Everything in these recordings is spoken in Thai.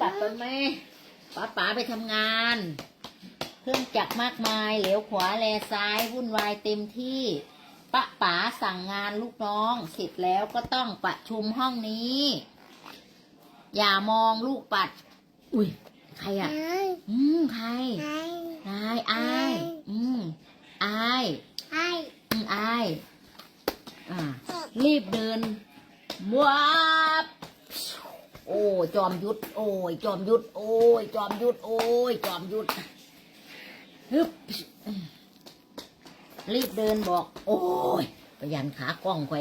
ปัดตอนแม่ป้าป๋าไปทำงาน เครื่องจักรมากมายเหลวขวาแลซ้ายวุ่นวายเต็มที่ป้าป๋าสั่งงานลูกน้องเสร็จแล้วก็ต้องประชุมห้องนี้ อย่ามองลูกปัด อุ้ยใครอะ อืมใครนายอายอืมอายอายอืมอายอ่ารีบเดินว้า โอ้ยจอมยุทธโอ้ยจอมยุทธโอ้ยจอมยุทธโอ้ยจอมยุทธฮึรีบเดินบอก โอ้ยปรพยันขากล้องไว้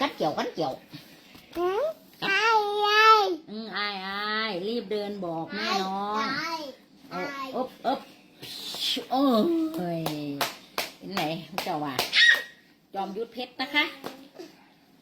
กัดเกี่ยวกัดเกี่ยวไอ้ไอ้ไอ้รีบเดินบอกแม่น้องอ๊บอ๊บโอ้ยไหนเจ้าว่า จอมยุทธเพชรนะคะ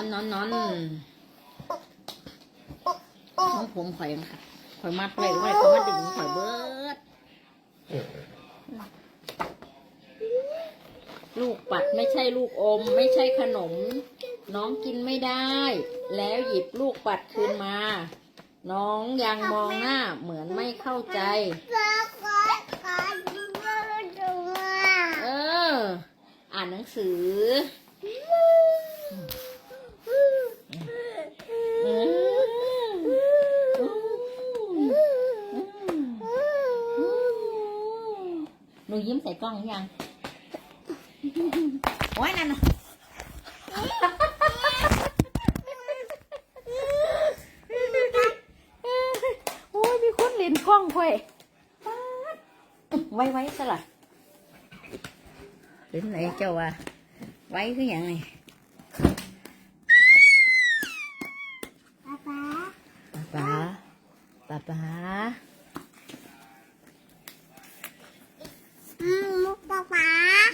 อนนอนนอนน้องผมข่อยค่ะข่อยมาเปล่อยไว้ข่อยมาดึงข่อยเบิด ลูกปัดไม่ใช่ลูกอม ไม่ใช่ขนม น้องกินไม่ได้ แล้วหยิบลูกปัดคืนมา น้องยังมองหน้าเหมือนไม่เข้าใจ เออ อ่านหนังสือ หนูยิ้มใส่กล้องยัง โอ้ยนั่นน่ะโอ้ยมีคนเล่นกล้องค่อยไว้ไว้สละเล่นไหนเจ้าว่าไว้คืออย่างไงป้าป้าป้าป้า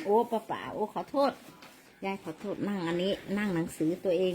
โอ้ป้าป๋าโอ้ขอโทษ ยายขอโทษนั่งอันนี้ นั่งหนังสือตัวเอง